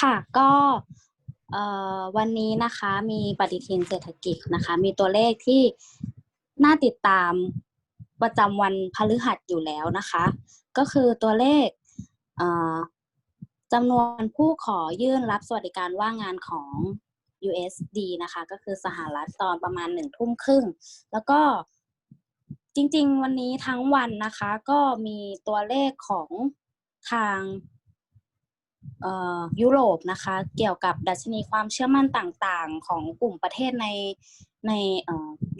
ค่ะก็วันนี้นะคะมีปฏิทินเศรษฐกิจนะคะ มีตัวเลขที่น่าติดตามประจำวันพฤหัสอยู่แล้วนะคะ ก็คือตัวเลขเจำนวนผู้ขอยื่นรับสวัสดิการว่างงานของ USD นะคะ ก็คือสหรัฐตอนประมาณหนึ่งทุ่มครึ่ง แล้วก็จริงๆ วันนี้ทั้งวันนะคะ ก็มีตัวเลขของทาง ยุโรปนะคะ เกี่ยวกับดัชนีความเชื่อมั่นต่างๆ ของกลุ่มประเทศในใน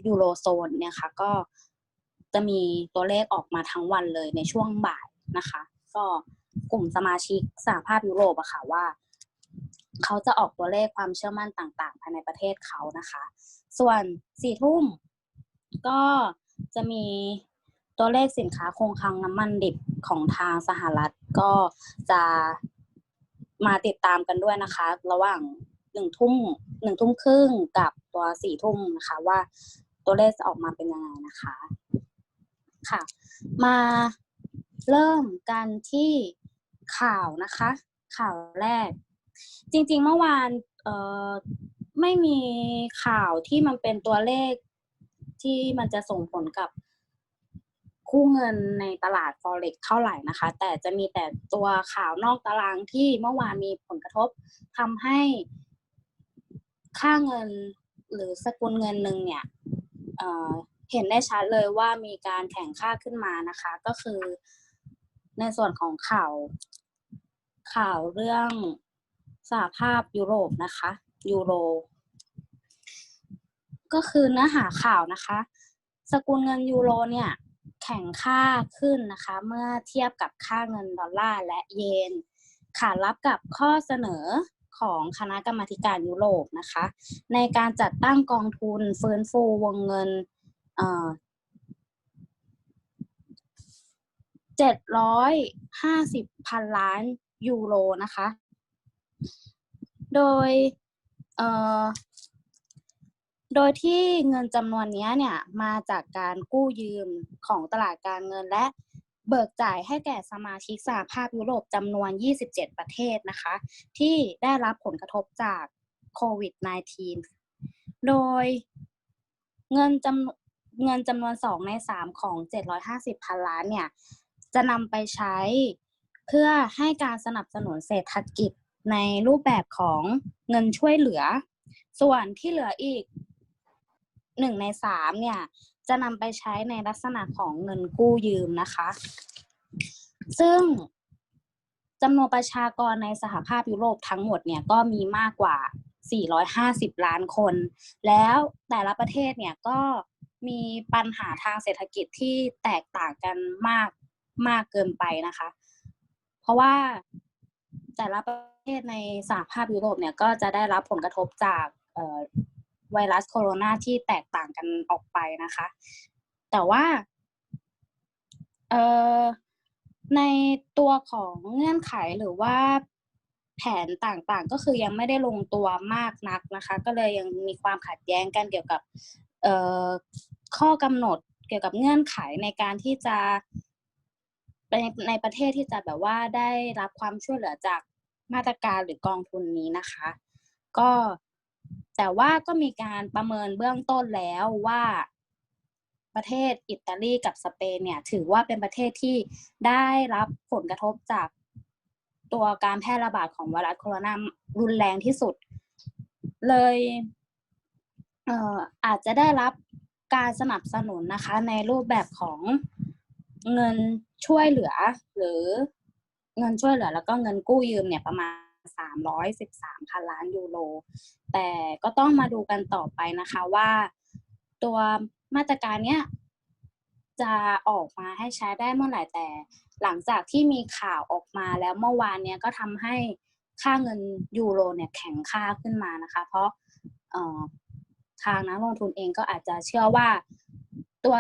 ยูโรโซนเนี่ยค่ะก็จะมีตัวเลขออกมาทั้งวันเลยในช่วงบ่ายนะคะ ก็กลุ่มสมาชิกสหภาพยุโรปอะค่ะว่า เขาจะออกตัวเลขความเชื่อมั่นต่างๆ ภายในประเทศเขานะคะ ส่วนสี่ทุ่มก็จะมีตัวเลขสินค้าคงคลังน้ำมันดิบของทางสหรัฐก็จะ มาติดตามกันด้วยนะคะ ระหว่างหนึ่งทุ่มหนึ่งทุ่มครึ่งกับตัวสี่ทุ่มนะคะว่าตัวเลขจะออกมาเป็นยังไงนะคะ ค่ะ มาเริ่มกันที่ข่าวนะคะ ข่าวแรก จริง ๆ เมื่อวานเอ่อไม่มีข่าวที่มันเป็นตัวเลขที่มันจะส่งผลกับ คู่เงินในตลาด forex เท่าไหร่นะคะ แต่จะมีแต่ตัวข่าวนอกตารางที่เมื่อวานมีผลกระทบทำให้ค่าเงินหรือสกุลเงินหนึ่งเนี่ยเเห็นได้ชัดเลยว่ามีการแข่งค่าขึ้นมานะคะ ก็คือในส่วนของข่าวข่าวเรื่องสหภาพยุโรปนะคะ ยูโร ก็คือเนื้อหาข่าวนะคะ สกุลเงินยูโรเนี่ย แข่งค่าขึ้นนะคะ เมื่อเทียบกับค่าเงินดอลลาร์และเยนขารับกับข้อเสนอของคณะกรรมาการยุโรปนะคะ ในการจัดตั้งกองทุนฟื้นฟูวงเงินเจ็ดร้อยห้าสิบพันล้านยูโรนะคะ โดย โดยที่เงินจำนวนนี้เนี่ยมาจากการกู้ยืมของตลาดการเงินและเบิกจ่ายให้แก่สมาชิกสหภาพยุโรปจำนวน 27 ประเทศนะคะ ที่ได้รับผลกระทบจากโควิด -19 โดยเงินจำเงินจำนวน 2 ใน 3 ของ 750 พันล้านเนี่ย จะนำไปใช้เพื่อให้การสนับสนุนเศรษฐกิจในรูปแบบของเงินช่วยเหลือ ส่วนที่เหลืออีก หนึ่งในสามเนี่ย จะนำไปใช้ในลักษณะของเงินกู้ยืมนะคะ ซึ่งจำนวนประชากรในสหภาพยุโรปทั้งหมดเนี่ยก็มีมากกว่า 450 ล้านคน แล้วแต่ละประเทศเนี่ยก็มีปัญหาทางเศรษฐกิจที่แตกต่างกันมากมากเกินไปนะคะ เพราะว่าแต่ละประเทศในสหภาพยุโรปเนี่ยก็จะได้รับผลกระทบจาก ไวรัสโคโรนาที่แตกต่างกันออกไปนะคะ แต่ว่าในตัวของเงื่อนไขหรือว่าแผนต่างๆ ก็คือยังไม่ได้ลงตัวมากนักนะคะ ก็เลยยังมีความขัดแย้งกันเกี่ยวกับข้อกำหนดเกี่ยวกับเงื่อนไขในการที่จะในในประเทศที่จะแบบว่าได้รับความช่วยเหลือจากมาตรการหรือกองทุนนี้นะคะ ก็ แต่ว่าก็มีการประเมินเบื้องต้นแล้วว่าประเทศอิตาลีกับสเปนเนี่ย ถือว่าเป็นประเทศที่ได้รับผลกระทบจากตัวการแพร่ระบาดของไวรัสโคโรนารุนแรงที่สุด เลยเอ่ออาจจะได้รับการสนับสนุนนะคะ ในรูปแบบของเงินช่วยเหลือ หรือเงินช่วยเหลือ แล้วก็เงินกู้ยืมเนี่ยประมาณ 313พันล้านยูโร แต่ก็ต้องมาดูกันต่อไปนะคะว่า ตัวมาตรการเนี้ยจะออกมาให้ใช้ได้เมื่อไหร่แต่ หลังจากที่มีข่าวออกมาแล้วเมื่อวานเนี้ยก็ทำให้ค่าเงินยูโรเนี่ยแข็งค่าขึ้นมานะคะ เพราะทางนักลงทุนเองก็อาจจะเชื่อว่าตัว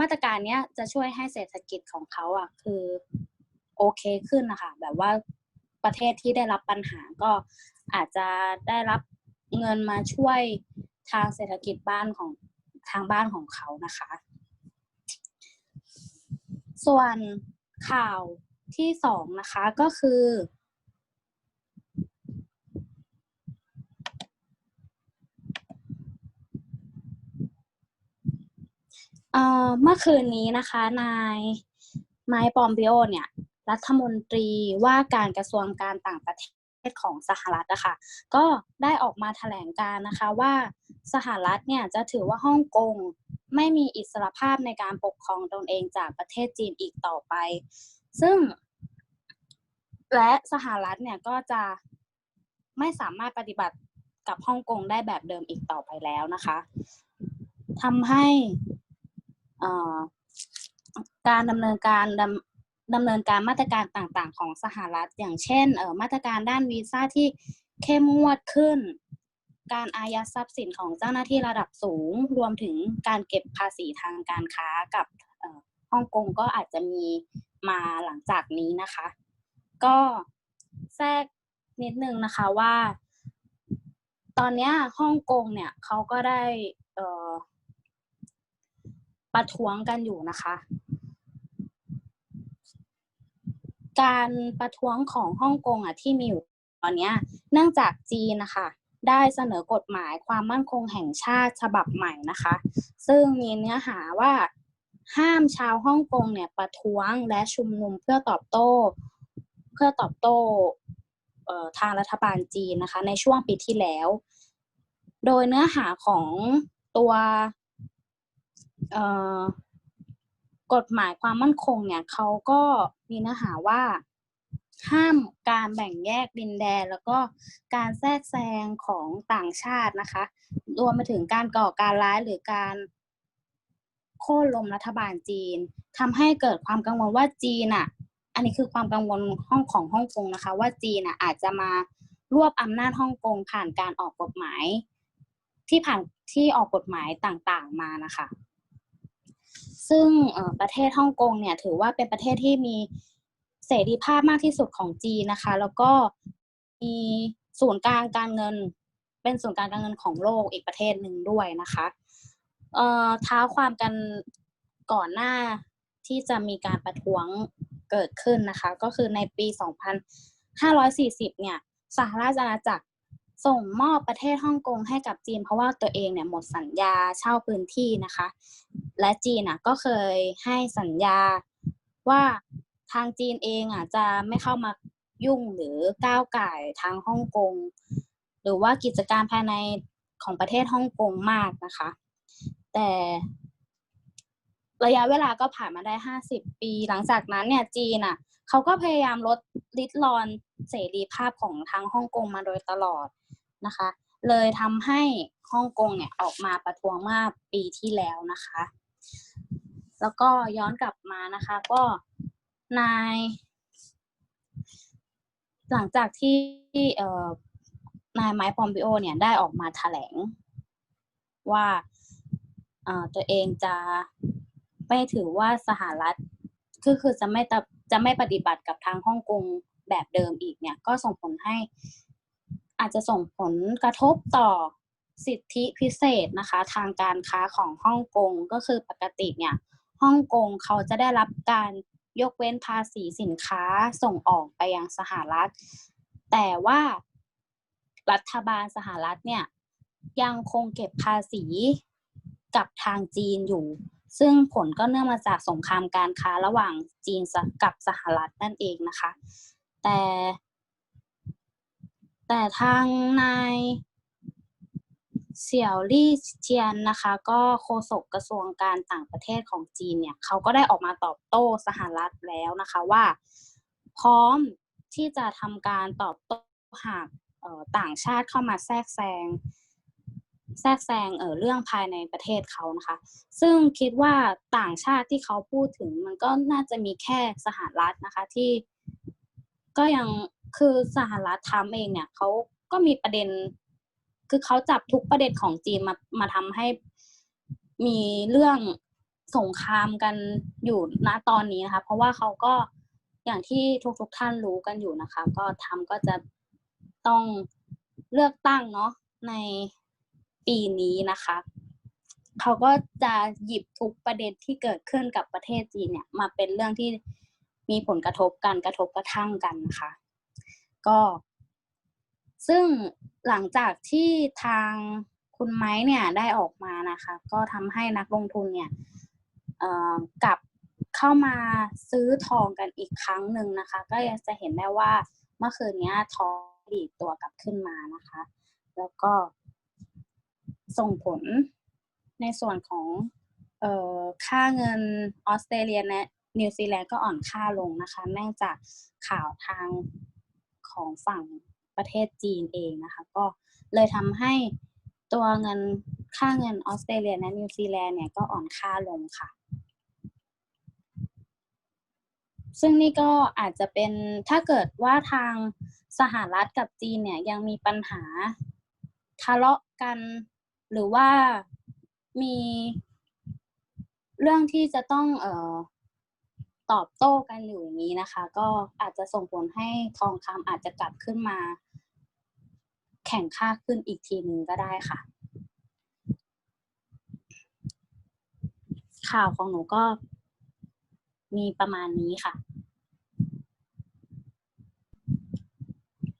มาตรการเนี้ยจะช่วยให้เศรษฐกิจของเขาอะคือโอเคขึ้นนะคะ แบบว่า ประเทศที่ได้รับปัญหาก็อาจจะได้รับเงินมาช่วยทางเศรษฐกิจบ้านของทางบ้านของเขานะคะ ส่วนข่าวที่สองนะคะก็คือ เมื่อคืนนี้นะคะนายไม้ปอมเบโอเนี่ย รัฐมนตรีว่าการกระทรวงการต่างประเทศของสหรัฐนะคะก็ได้ออกมาแถลงการนะคะว่าสหรัฐเนี่ยจะถือว่าฮ่องกงไม่มีอิสรภาพในการปกครองตนเองจากประเทศจีนอีกต่อไป ซึ่ง และสหรัฐเนี่ยก็จะไม่สามารถปฏิบัติกับฮ่องกงได้แบบเดิมอีกต่อไปแล้วนะคะทำให้การดำเนินการ ดำดำเนินการมาตรการต่างๆ ของสหรัฐ อย่างเช่นมาตรการด้านวีซ่าที่เข้มงวดขึ้น การอายัดทรัพย์สินของเจ้าหน้าที่ระดับสูง รวมถึงการเก็บภาษีทางการค้ากับฮ่องกงก็อาจจะมีมาหลังจากนี้นะคะ ก็แทรกนิดนึงนะคะว่า ตอนนี้ฮ่องกงเนี่ยเขาก็ได้ประท้วงกันอยู่นะคะ การประท้วงของฮ่องกงอะที่มีอยู่ตอนนี้เนื่องจากจีนนะคะได้เสนอกฎหมายความมั่นคงแห่งชาติฉบับใหม่นะคะ ซึ่งมีเนื้อหาว่าห้ามชาวฮ่องกงเนี่ยประท้วงและชุมนุมเพื่อตอบโต้ เพื่อตอบโต้ทางรัฐบาลจีนนะคะ ในช่วงปีที่แล้ว โดยเนื้อหาของตัว กฎหมายความมั่นคงเนี่ยเขาก็มีเนื้อหาว่า ห้ามการแบ่งแยกดินแดน แล้วก็การแทรกแซงของต่างชาตินะคะ รวมไปถึงการก่อการร้ายหรือการโค่นล้มรัฐบาลจีนทำให้เกิดความกังวลว่าจีนอะ อันนี้คือความกังวลห้องของฮ่องกงนะคะ ว่าจีนอะอาจจะมารวบอำนาจฮ่องกงผ่านการออกกฎหมาย ที่ผ่านที่ออกกฎหมายต่างๆมานะคะ ซึ่งประเทศฮ่องกงเนี่ยถือว่าเป็นประเทศที่มีเสรีภาพมากที่สุดของจีนนะคะ แล้วก็มีศูนย์กลางการเงิน เป็นศูนย์กลางการเงินของโลกอีกประเทศหนึ่งด้วยนะคะเอ่อท้าความกันก่อนหน้าที่จะมีการประท้วงเกิดขึ้นนะคะ ก็คือในปี 2540 เนี่ยสหราชอาณาจักร ส่งมอบประเทศฮ่องกงให้กับจีน เพราะว่าตัวเองเนี่ยหมดสัญญาเช่าพื้นที่นะคะ และจีนอะก็เคยให้สัญญาว่าทางจีนเองอะจะไม่เข้ามายุ่งหรือก้าวไก่ทางฮ่องกงหรือว่ากิจการภายในของประเทศฮ่องกงมากนะคะ แต่ระยะเวลาก็ผ่านมาได้ห้าสิบปี หลังจากนั้นเนี่ยจีนอะ เขาก็พยายามลดลิดรอนเสรีภาพของทางฮ่องกงมาโดยตลอดนะคะ เลยทำให้ฮ่องกงเนี่ยออกมาประท้วงเมื่อปีที่แล้วนะคะ แล้วก็ย้อนกลับมานะคะก็นาย หลังจากที่เนายไมค์ปอมปิโอเนี่ยได้ออกมาแถลงว่าตัวเองจะไม่ถือว่าสหรัฐคือคือจะไม่ จะไม่ปฏิบัติกับทางฮ่องกงแบบเดิมอีกเนี่ยก็ส่งผลให้อาจจะส่งผลกระทบต่อสิทธิพิเศษนะคะ ทางการค้าของฮ่องกงก็คือปกติเนี่ยฮ่องกงเขาจะได้รับการยกเว้นภาษีสินค้าส่งออกไปยังสหรัฐ แต่ว่ารัฐบาลสหรัฐเนี่ยยังคงเก็บภาษีกับทางจีนอยู่ ซึ่งผลก็เนื่องมาจากสงครามการค้าระหว่างจีนกับสหรัฐนั่นเองนะคะ แต่ แต่ทางนายเสี่ยวลี่เจียนนะคะ ก็โฆษกกระทรวงการต่างประเทศของจีนเนี่ยเขาก็ได้ออกมาตอบโต้สหรัฐแล้วนะคะว่า พร้อมที่จะทำการตอบโต้หากต่างชาติเข้ามาแทรกแซง แทรกแซงเออเรื่องภายในประเทศเขานะคะ ซึ่งคิดว่าต่างชาติที่เขาพูดถึง มันก็น่าจะมีแค่สหรัฐนะคะที่ ก็ยังคือสหรัฐทำเองเนี่ยเขาก็มีประเด็น คือเขาจับทุกประเด็นของจีนมามาทำให้มีเรื่องสงครามกันอยู่ณตอนนี้นะคะ เพราะว่าเขาก็อย่างที่ทุกทุกท่านรู้กันอยู่นะคะ ก็ทำก็จะต้องเลือกตั้งเนาะใน ปีนี้นะคะเขาก็จะหยิบทุกประเด็นที่เกิดขึ้นกับประเทศจีนเนี่ยมาเป็นเรื่องที่มีผลกระทบกันกระทบกระทั่งกันนะคะก็ ซึ่งหลังจากที่ทางคุณไม้เนี่ยได้ออกมานะคะ ก็ทำให้นักลงทุนเนี่ยกลับเข้ามาซื้อทองกันอีกครั้งหนึ่งนะคะ ก็จะเห็นได้ว่าเมื่อคืนนี้ทองดีตัวกลับขึ้นมานะคะ แล้วก็ ส่งผลในส่วนของออค่าเงินออสเตรเลียและนิวซีแลนด์ก็อ่อนค่าลงนะคะเนื่องจากข่าวทางของฝั่งประเทศจีนเองนะคะ ก็เลยทำให้ตัวเงินค่าเงินออสเตรเลียและนิวซีแลนด์เนี่ยก็อ่อนค่าลงค่ะ ซึ่งนี่ก็อาจจะเป็นถ้าเกิดว่าทางสหรัฐกับจีนเนี่ยยังมีปัญหาทะเลาะกัน หรือว่ามีเรื่องที่จะต้องเอ่อตอบโต้กันอยู่อย่างนี้นะคะ ก็อาจจะส่งผลให้ทองคำอาจจะกลับขึ้นมา แข่งค่าขึ้นอีกทีหนึ่งก็ได้ค่ะ ข่าวของหนูก็มีประมาณนี้ค่ะ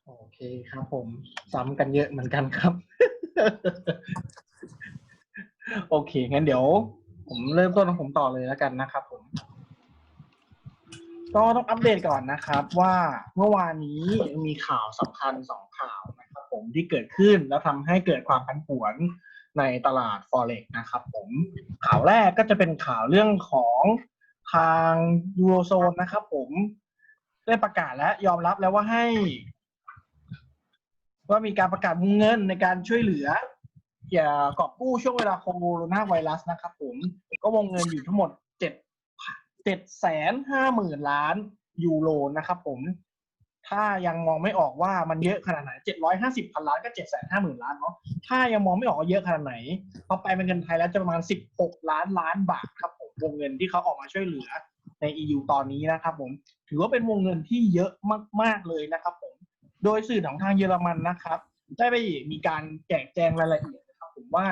โอเคครับผม ซ้ำกันเยอะเหมือนกันครับ โอเค งั้นเดี๋ยว ผมเริ่มต้นของผมต่อเลยแล้วกันนะครับผม ก็ต้องอัปเดตก่อนนะครับ ว่าเมื่อวานนี้มีข่าวสำคัญสองข่าวนะครับ ผมที่เกิดขึ้นแล้วทำให้เกิดความผันผวนในตลาด forex นะครับ ผมข่าวแรกก็จะเป็นข่าวเรื่องของทางยูโรโซนนะครับ ผมได้ประกาศและยอมรับแล้วว่าให้ ว่ามีการประกาศวงเงินในการช่วยเหลือเกี่ยวกอบกู้ช่วงเวลาโคโรนาไวรัสนะครับผมก็วงเงินอยู่ทั้งหมดเจ็ดเจ็ดแสนห้าหมื่นล้านยูโรนะครับผม ถ้ายังมองไม่ออกว่ามันเยอะขนาดไหนเจ็ดร้อยห้าสิบพันล้านก็เจ็ดแสนห้าหมื่นล้านเนาะถ้ายังมองไม่ออกว่าเยอะขนาดไหนพอไปเป็นเงินไทยแล้วจะประมาณสิบหกล้านล้านบาทครับผมวงเงินที่เขาออกมาช่วยเหลือใน EU ตอนนี้นะครับผม ถือว่าเป็นวงเงินที่เยอะมาก ๆ เลยนะครับผม โดยสื่อของทางเยอรมันนะครับ ได้ไปมีการแจกแจงรายละเอียดนะครับผมว่า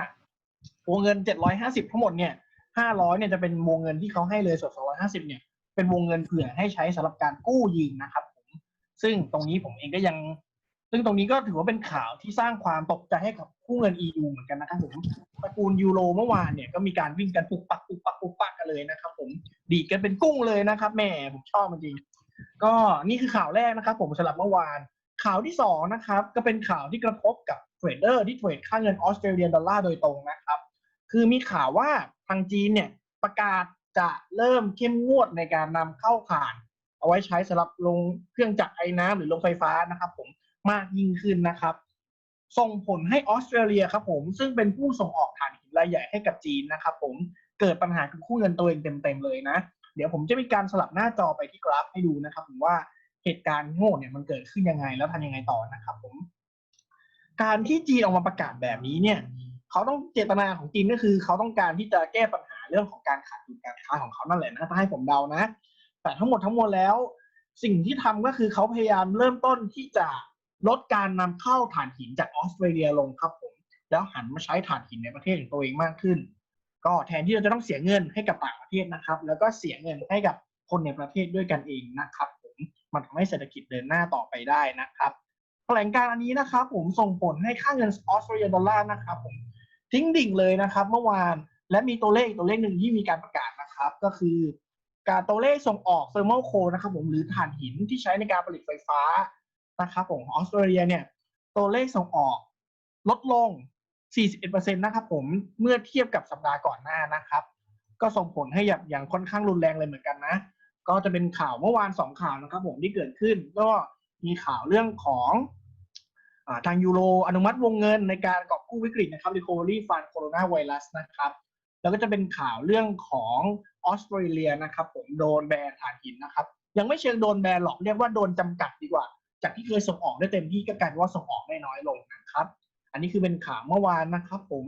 วงเงิน 750 ทั้งหมดเนี่ย500เนี่ยจะเป็นวงเงินที่เขาให้เลยส่วน250เนี่ยเป็นวงเงินเผื่อให้ใช้สำหรับการกู้ยืมนะครับผมซึ่งตรงนี้ผมเองก็ยัง ซึ่งตรงนี้ก็ถือว่าเป็นข่าวที่สร้างความตกใจให้กับผู้เงิน EU เหมือนกันนะครับผมตระกูลยูโรเมื่อวานเนี่ยก็มีการวิ่งกันปุกปักปุกปักปุกปักกันเลยนะครับ ผมดีดกันเป็นกุ้งเลยนะครับแหม่ผมชอบจริงก็นี่คือข่าวแรกนะครับ ผมสำหรับเมื่อวาน ข่าวที่สองนะครับก็เป็นข่าวที่กระทบกับเทรดเดอร์ที่เทรดค่าเงินออสเตรเลียดอลลาร์โดยตรงนะครับ คือมีข่าวว่าทางจีนเนี่ยประกาศจะเริ่มเข้มงวดในการนำเข้าถ่าน เอาไว้ใช้สำหรับลงเครื่องจักรไอ้น้ำหรือลงไฟฟ้านะครับ ผมมากยิ่งขึ้นนะครับ ส่งผลให้ออสเตรเลียครับผมซึ่งเป็นผู้ส่งออกถ่านหินรายใหญ่ให้กับจีนนะครับผมเกิดปัญหากับคู่เงินตัวเองเต็มๆเลยนะ เดี๋ยวผมจะมีการสลับหน้าจอไปที่กราฟให้ดูนะครับ ผมว่า เหตุการณ์โง่เนี่ยมันเกิดขึ้นยังไงแล้วทำยังไงต่อนะครับผม การที่จีนออกมาประกาศแบบนี้เนี่ยเขาต้องเจตนาของจีนก็คือ เขาต้องการที่จะแก้ปัญหาเรื่องของการขาดดุลการค้าของเขานั่นแหละนะถ้าให้ผมเดานะ แต่ทั้งหมดทั้งมวลแล้ว สิ่งที่ทำก็คือเขาพยายามเริ่มต้นที่จะลดการนำเข้าถ่านหินจากออสเตรเลียลงครับผม แล้วหันมาใช้ถ่านหินในประเทศของตัวเองมากขึ้น ก็แทนที่เราจะต้องเสียเงินให้กับต่างประเทศนะครับ แล้วก็เสียเงินให้กับคนในประเทศด้วยกันเองนะครับ มันทำให้เศรษฐกิจเดินหน้าต่อไปได้นะครับแถลงการอันนี้นะครับ ผมส่งผลให้ค่าเงินออสเตรเลียดอลลาร์นะครับผมทิ้งดิ่งเลยนะครับ เมื่อวานและมีตัวเลขอีกตัวเลขหนึ่งที่มีการประกาศนะครับ ก็คือการตัวเลขส่งออกเทอร์ l ม c ลนะครับผมหรือถ่านหินที่ใช้ในการผลิตไฟฟ้านะครับผมออสเตรเลียเนี่ยตัวเลขส่งออกลดลง 41%นะครับผมเมื่อเทียบกับสัปดาห์ก่อนหน้านะครับ ก็ส่งผลให้อย่างค่อนข้างรุนแรงเลยเหมือนกันนะ ก็จะเป็นข่าวเมื่อวานสองข่าวนะครับผมที่เกิดขึ้น ก็มีข่าวเรื่องของอทางยูโรอนุมัติวงเงินในการกอบกู้วิกฤตนะครับ Recovery Fund Coronavirus นะครับ แล้วก็จะเป็นข่าวเรื่องของออสเตรเลียนะครับ ผมโดนแบนถ่านหินนะครับ ยังไม่เชิงโดนแบนหรอกเรียกว่าโดนจำกัดดีกว่า จากที่เคยส่งออกได้เต็มที่ก็กลายว่าส่งออกได้น้อยลงนะครับ อันนี้คือเป็นข่าวเมื่อวานนะครับ ผม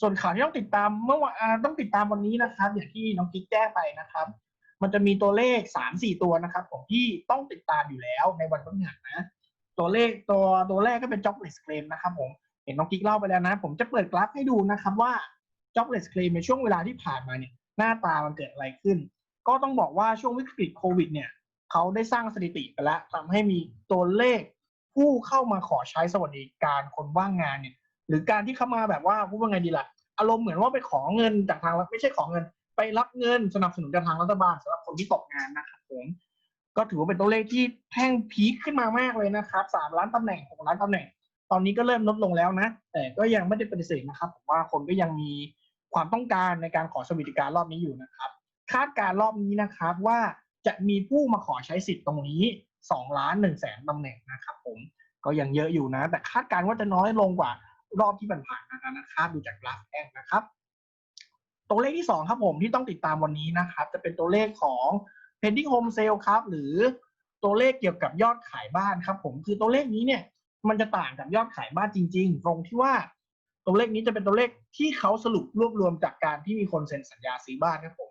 ส่วนข่าวที่ต้องติดตามเมื่อวานต้องติดตามวันนี้นะครับ อย่างที่น้องกิ๊กแจ้งไปนะครับ มันจะมีตัวเลขสามสี่ตัวนะครับผมที่ต้องติดตามอยู่แล้วในวันพฤหัสนะ ตัวเลขตัวตัวแรกก็เป็น jobless claim นะครับผมเห็นน้องกิ๊กเล่าไปแล้วนะ ผมจะเปิดกราฟให้ดูนะครับว่า jobless claim ในช่วงเวลาที่ผ่านมาเนี่ยหน้าตามันเกิดอะไรขึ้น ก็ต้องบอกว่าช่วงวิกฤตโควิดเนี่ยเขาได้สร้างสถิติไปแล้วทำให้มีตัวเลขผู้เข้ามาขอใช้สวัสดิการคนว่างงานเนี่ยหรือการที่เข้ามาแบบว่าพูดว่าไงดีล่ะอารมณ์เหมือนว่าไปขอเงินจากทางรัฐไม่ใช่ขอเงิน ไปรับเงินสนับสนุนจากทางรัฐบาลสำหรับคนที่ตกงานนะครับผมก็ถือว่าเป็นตัวเลขที่แท่งพีคขึ้นมามากเลยนะครับสามล้านตำแหน่งหกล้านตำแหน่ง ตอนนี้ก็เริ่มลดลงแล้วนะ แต่ก็ยังไม่ได้ปฏิเสธนะครับผมว่าคนก็ยังมีความต้องการในการขอสวัสดิการรอบนี้อยู่นะครับ คาดการรอบนี้นะครับว่าจะมีผู้มาขอใช้สิทธิ์ตรงนี้2ล้าน1แสนตำแหน่งนะครับ ผมก็ยังเยอะอยู่นะ แต่คาดการว่าจะน้อยลงกว่ารอบที่ผ่านๆนะครับดูจากกราฟแองนะครับ ตัวเลขที่สองครับผมที่ต้องติดตามวันนี้นะครับ จะเป็นตัวเลขของ pending home sale ครับ หรือตัวเลขเกี่ยวกับยอดขายบ้านครับ ผมคือตัวเลขนี้เนี่ย มันจะต่างจากยอดขายบ้านจริง ๆ ตรงที่ว่าตัวเลขนี้จะเป็นตัวเลขที่เขาสรุปรวบรวมจากการที่มีคนเซ็นสัญญาซื้อบ้านครับผม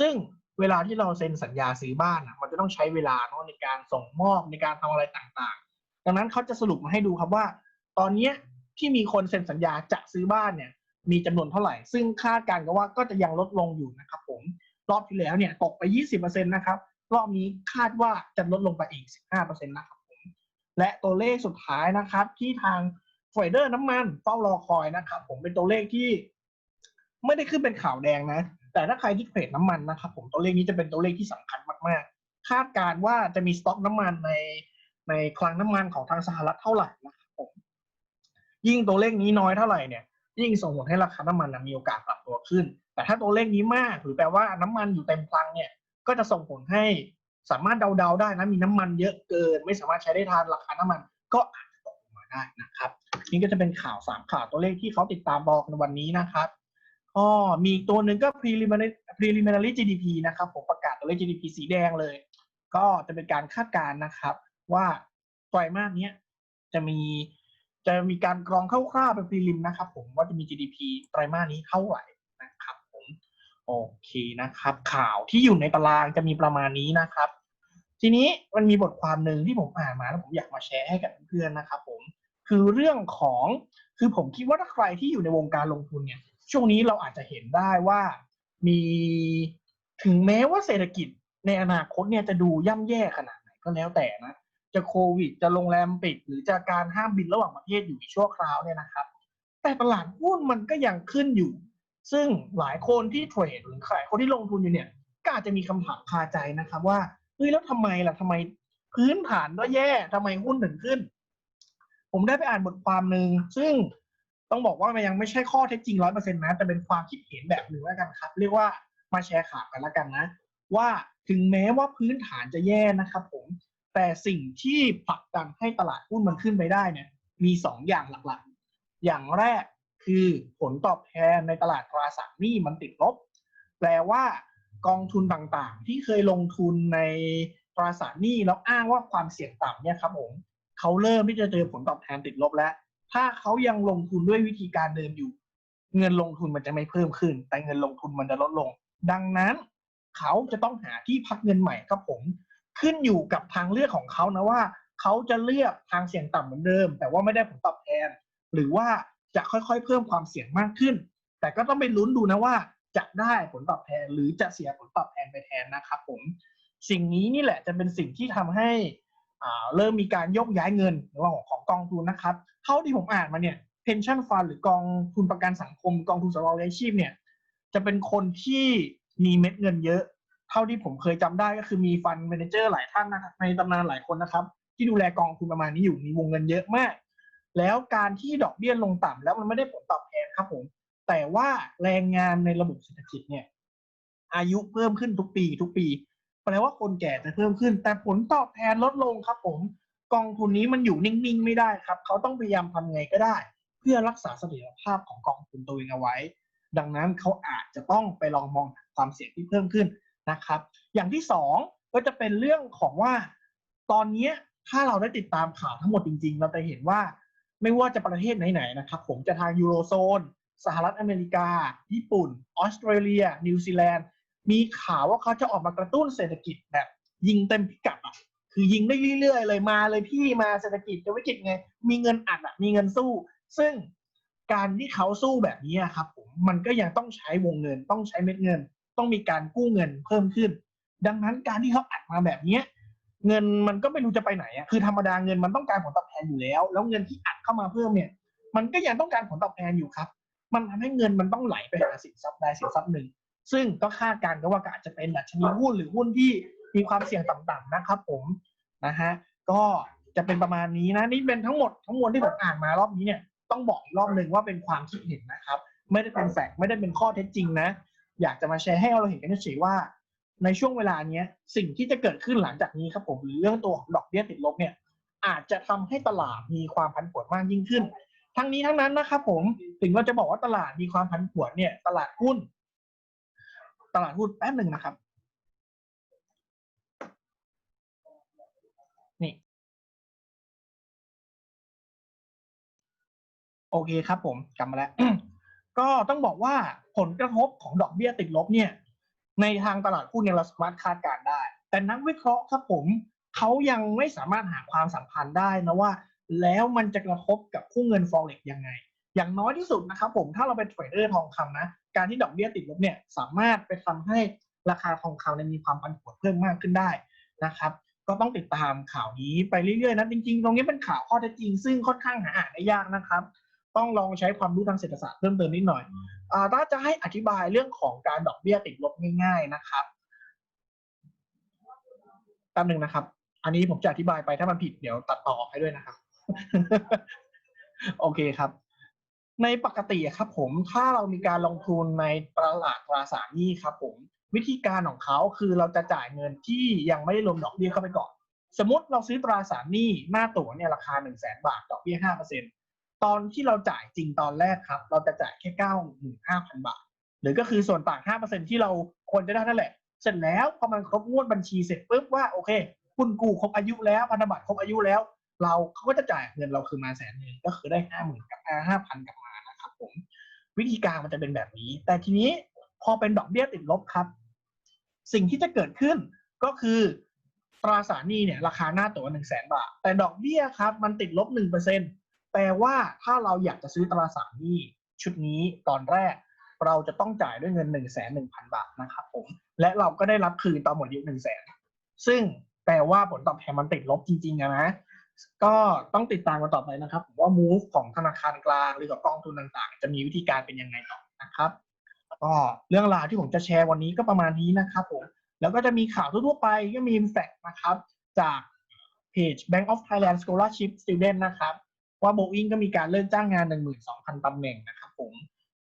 ซึ่งเวลาที่เราเซ็นสัญญาซื้อบ้านอะมันจะต้องใช้เวลาเนาะในการส่งมอบในการทำอะไรต่างๆ ดังนั้นเขาจะสรุปมาให้ดูครับว่า ตอนเนี้ยที่มีคนเซ็นสัญญาจะซื้อบ้านเนี่ย มีจำนวนเท่าไหร่ ซึ่งคาดการณ์กันว่าก็จะยังลดลงอยู่นะครับผม รอบที่แล้วเนี่ยตกไป 20%นะครับ รอบนี้คาดว่าจะลดลงไปอีก 15%นะครับผม และตัวเลขสุดท้ายนะครับที่ทางเฟรเดอร์น้ำมันเฝ้ารอคอยนะครับผมเป็นตัวเลขที่ไม่ได้ขึ้นเป็นข่าวแดงนะ แต่ถ้าใครที่เทรดน้ำมันนะครับผมตัวเลขนี้จะเป็นตัวเลขที่สำคัญมาก ๆ คาดการณ์ว่าจะมีสต็อกน้ำมันในในคลังน้ำมันของทางสหรัฐเท่าไหร่นะครับผมยิ่งตัวเลขนี้น้อยเท่าไหร่เนี่ย ยิ่งส่งผลให้ราคาน้ำมันมีโอกาสปรับตัวขึ้น แต่ถ้าตัวเลขนี้มาก หรือแปลว่าน้ำมันอยู่เต็มคลังเนี่ยก็จะส่งผลให้สามารถเดาๆได้นะมีน้ำมันเยอะเกิน ไม่สามารถใช้ได้ทันราคาน้ำมัน ก็อาจจะตกลงมาได้นะครับ นี่ก็จะเป็นข่าวสามข่าวตัวเลขที่เขาติดตามบอกในวันนี้นะครับก็มีตัวหนึ่งก็ preliminary preliminary GDP นะครับผมประกาศตัวเลข GDP สีแดงเลย ก็จะเป็นการคาดการณ์นะครับ ว่าไตรมาสนี้จะมี จะมีการกรองคร่าวๆเป็นพรีลิมนะครับผมว่าจะมี GDP ไตรมาสนี้เท่าไหร่นะครับผมโอเคนะครับ ข่าวที่อยู่ในตารางจะมีประมาณนี้นะครับ ทีนี้มันมีบทความหนึ่งที่ผมอ่านมาแล้วผมอยากมาแชร์ให้กับเพื่อนๆนะครับ ผมคือเรื่องของคือผมคิดว่าถ้าใครที่อยู่ในวงการลงทุนเนี่ย ช่วงนี้เราอาจจะเห็นได้ว่ามีถึงแม้ว่าเศรษฐกิจในอนาคตเนี่ยจะดูย่ำแย่ขนาดไหนก็แล้วแต่นะ จะโควิด จะโรงแรมปิด หรือจะการห้ามบินระหว่างประเทศอยู่ชั่วคราวเนี่ยนะครับ แต่ตลาดหุ้นมันก็ยังขึ้นอยู่ ซึ่งหลายคนที่เทรดหรือหลายคนที่ลงทุนอยู่เนี่ยก็อาจจะมีคำถามคาใจนะครับ ว่าเฮ้ยแล้วทำไมล่ะทำไมพื้นฐานก็แย่ทำไมหุ้นถึงขึ้น ผมได้ไปอ่านบทความหนึ่งซึ่งต้องบอกว่ามันยังไม่ใช่ข้อเท็จจริงร้อยเปอร์เซ็นต์นะแต่เป็นความคิดเห็นแบบหนึ่งแล้วกันครับ เรียกว่ามาแชร์ข่าวกันแล้วกันนะ ว่าถึงแม้ว่าพื้นฐานจะแย่นะครับผม แต่สิ่งที่ผลักดันให้ตลาดหุ้นมันขึ้นไปได้เนี่ยมีสองอย่างหลักๆ อย่างแรกคือผลตอบแทนในตลาดตราสารหนี้มันติดลบ แปลว่ากองทุนต่างๆ ที่เคยลงทุนในตราสารหนี้แล้วอ้างว่าความเสี่ยงต่ำเนี่ยครับผมเขาเริ่มที่จะเจอผลตอบแทนติดลบแล้ว ถ้าเขายังลงทุนด้วยวิธีการเดิมอยู่ เงินลงทุนมันจะไม่เพิ่มขึ้น แต่เงินลงทุนมันจะลดลง ดังนั้น เขาจะต้องหาที่พักเงินใหม่ครับผม ขึ้นอยู่กับทางเลือกของเขานะว่าเขาจะเลือกทางเสี่ยงต่ำเหมือนเดิม แต่ว่าไม่ได้ผลตอบแทน หรือว่าจะค่อยๆ เพิ่มความเสี่ยงมากขึ้น แต่ก็ต้องไปลุ้นดูนะว่าจะได้ผลตอบแทนหรือจะเสียผลตอบแทนไปแทนนะครับผมสิ่งนี้นี่แหละจะเป็นสิ่งที่ทำให้อ่าเริ่มมีการยกย้ายเงินในว่าของของกองทุนนะครับ เท่าที่ผมอ่านมาเนี่ย pension fund หรือกองทุนประกันสังคม กองทุนสำรองเลี้ยงชีพเนี่ยจะเป็นคนที่มีเม็ดเงินเยอะ เท่าที่ผมเคยจำได้ก็คือมีฟันเมนเจอร์หลายท่านนะครับในตำนานหลายคนนะครับ ที่ดูแลกองทุนประมาณนี้อยู่มีวงเงินเยอะมาก แล้วการที่ดอกเบี้ยลงต่ำแล้วมันไม่ได้ผลตอบแทนครับผม แต่ว่าแรงงานในระบบเศรษฐกิจเนี่ย อายุเพิ่มขึ้นทุกปี ทุกปีแปลว่าคนแก่จะเพิ่มขึ้น แต่ผลตอบแทนลดลงครับผม กองทุนนี้มันอยู่นิ่งๆไม่ได้ครับ เขาต้องพยายามทำไงก็ได้ เพื่อรักษาเสถียรภาพของกองทุนตัวเองเอาไว้ ดังนั้นเขาอาจจะต้องไปลองมองความเสี่ยงที่เพิ่มขึ้น นะครับ อย่างที่สองก็จะเป็นเรื่องของว่า ตอนนี้ถ้าเราได้ติดตามข่าวทั้งหมดจริง ๆ เราจะเห็นว่าไม่ว่าจะประเทศไหนๆนะครับ ผมจะทางยูโรโซน สหรัฐอเมริกา ญี่ปุ่น ออสเตรเลีย นิวซีแลนด์ มีข่าวว่าเขาจะออกมากระตุ้นเศรษฐกิจแบบ ยิงเต็มพิกัดอะคือยิงได้เรื่อยๆเลยมาเลยพี่มาเศรษฐกิจจะวิกฤตไง มีเงินอัดอะมีเงินสู้ ซึ่งการที่เขาสู้แบบนี้ครับผมมันก็ยังต้องใช้วงเงินต้องใช้เม็ดเงิน ต้องมีการกู้เงินเพิ่มขึ้น ดังนั้นการที่เขาอัดมาแบบเนี้ยเงินมันก็ไม่รู้จะไปไหนอะคือธรรมดาเงินมันต้องการผลตอบแทนอยู่แล้ว แล้วเงินที่อัดเข้ามาเพิ่มเนี่ย มันก็ยังต้องการผลตอบแทนอยู่ครับ มันทำให้เงินมันต้องไหลไปหาสินทรัพย์ใดสินทรัพย์หนึ่ง ซึ่งก็คาดการณ์กันว่าก็อาจจะเป็นดัชนีหุ้นหรือหุ้นที่มีความเสี่ยงต่ำๆนะครับ ผมนะฮะก็จะเป็นประมาณนี้นะนี่เป็นทั้งหมดทั้งมวลที่ผมอ่านมารอบนี้เนี่ยต้องบอกอีกรอบหนึ่งว่าเป็นความคิดเห็นนะครับ ไม่ได้เป็นแฟกต์ไม่ได้เป็นข้อเท็จจริงนะ อยากจะมาแชร์ให้เราเห็นกันเฉยว่า ในช่วงเวลาเนี้ยสิ่งที่จะเกิดขึ้นหลังจากนี้ครับผมหรือเรื่องตัวของดอกเบี้ยติดลบเนี่ย อาจจะทำให้ตลาดมีความผันผวนมากยิ่งขึ้น ทั้งนี้ทั้งนั้นนะครับผมถึงเราจะบอกว่าตลาดมีความผันผวนเนี่ย ตลาดหุ้น ตลาดหุ้นแป๊บหนึ่งนะครับนี่โอเคครับผมกลับมาแล้ว ก็ต้องบอกว่าผลกระทบของดอกเบี้ยติดลบเนี่ยในทางตลาดหุ้นเนี่ยเราสามารถคาดการได้ แต่นักวิเคราะห์ครับผมเขายังไม่สามารถหาความสัมพันธ์ได้นะว่า แล้วมันจะกระทบกับคู่เงินฟอเร็กยังไง อย่างน้อยที่สุดนะครับผมถ้าเราเป็นเทรดเดอร์ทองคำนะ การที่ดอกเบี้ยติดลบเนี่ยสามารถไปทำให้ราคาทองคำเนี่ยมีความผันผวนเพิ่มมากขึ้นได้นะครับ ก็ต้องติดตามข่าวนี้ไปเรื่อยๆนะจริงๆ ตรงนี้เป็นข่าวข้อเท็จจริง ซึ่งค่อนข้างหาอ่านได้ยากนะครับ ต้องลองใช้ความรู้ทางเศรษฐศาสตร์เพิ่มเติมนิดหน่อยอ่าถ้าจะให้อธิบายเรื่องของการดอกเบี้ยติดลบง่าย ๆนะครับแป๊บหนึ่งนะครับ อันนี้ผมจะอธิบายไปถ้ามันผิดเดี๋ยวตัดต่อออกให้ด้วยนะครับ โอเคครับ ในปกติครับ ผมถ้าเรามีการลงทุนในตลาดตราสารหนี้ครับ ผมวิธีการของเขาคือเราจะจ่ายเงินที่ยังไม่ได้รวมดอกเบี้ยเข้าไปก่อน สมมติเราซื้อตราสารหนี้หน้าตั๋วเนี่ยราคา1นึ่งแสนบาท ดอกเบี้ยห้าเปอร์เซ็นต์ ตอนที่เราจ่ายจริงตอนแรกครับ เราจะจ่ายแค่เก้าหมื่นห้าพันบาท หรือก็คือส่วนต่างห้าเปอร์เซ็นที่เราควรจะได้นั่นแหละ เสร็จแล้วพอมันครบงวดบัญชีเสร็จปุ๊บว่าโอเค คุณกู้ครบอายุแล้วพันธบัตรครบอายุแล้ว เราเขาก็จะจ่ายเงินเราคืนมาแสนหนึ่งก็คือได้ห้าหมื่นกับห้าพันกับมานะครับผมวิธีการมันจะเป็นแบบนี้ แต่ทีนี้พอเป็นดอกเบี้ยติดลบครับ สิ่งที่จะเกิดขึ้นก็คือตราสารหนี้เนี่ยราคาหน้าตัวหนึ่งแสนบาท แต่ดอกเบี้ยครับ มันติดลบหนึ่งเปอร์เซ็น แปลว่าถ้าเราอยากจะซื้อตราสารหนี้ชุดนี้ตอนแรก เราจะต้องจ่ายด้วยเงินหนึ่งแสนหนึ่งพันบาทนะครับผมและเราก็ได้รับคืนตอนหมดอายุหนึ่งแสนซึ่งแปลว่าผลตอบแทนมันติดลบจริงๆอะนะ ก็ต้องติดตามกันต่อไปนะครับว่า move ของธนาคารกลางหรือกับกองทุนต่างๆ จะมีวิธีการเป็นยังไงต่อนะครับก็เรื่องราวที่ผมจะแชร์วันนี้ก็ประมาณนี้นะครับผมแล้วก็จะมีข่าวทั่วๆไปก็มีแฟกนะครับ จากเพจ Bank of Thailand Scholarship Student นะครับ ว่า Boeing ก็มีการเลิกจ้างงาน 12,000ตำแหน่งนะครับผม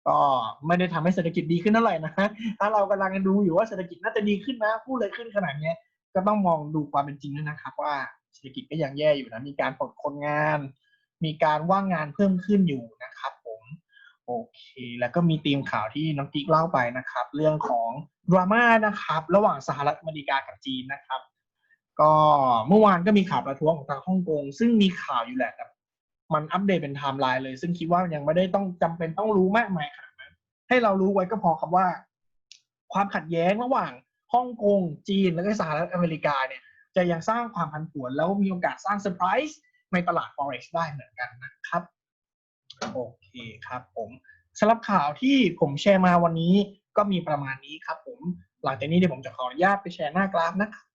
ก็ไม่ได้ทำให้เศรษฐกิจดีขึ้นเท่าไหร่นะถ้าเรากำลังดูอยู่ว่าเศรษฐกิจน่าจะดีขึ้นนะพูดเลยขึ้นขนาดนี้ก็ต้องมองดูความเป็นจริงด้วยนะครับ ว่าเศรษฐกิจก็ยังแย่อยู่นะมีการปลดคนงาน มีการว่างงานเพิ่มขึ้นอยู่นะครับ ผมโอเค แล้วก็มีธีมข่าวที่น้องติ๊กเล่าไปนะครับ เรื่องของดราม่านะครับ ระหว่างสหรัฐอเมริกากับจีนนะครับ ก็เมื่อวานก็มีข่าวประท้วงของทางฮ่องกงซึ่งมีข่าวอยู่แหละแต่ มันอัปเดตเป็นไทม์ไลน์เลย ซึ่งคิดว่ายังไม่ได้ต้องจำเป็นต้องรู้มากมายขนาดนั้น ให้เรารู้ไว้ก็พอครับว่า ความขัดแย้งระหว่างฮ่องกงจีน และก็สหรัฐอเมริกาเนี่ย จะยังสร้างความผันผวน แล้วมีโอกาสสร้างเซอร์ไพรส์ในตลาด forex ได้เหมือนกันนะครับ โอเคครับผมสำหรับข่าวที่ผมแชร์มาวันนี้ก็มีประมาณนี้ครับผม หลังจากนี้เดี๋ยวผมจะขออนุญาตไปแชร์หน้ากราฟนะครับ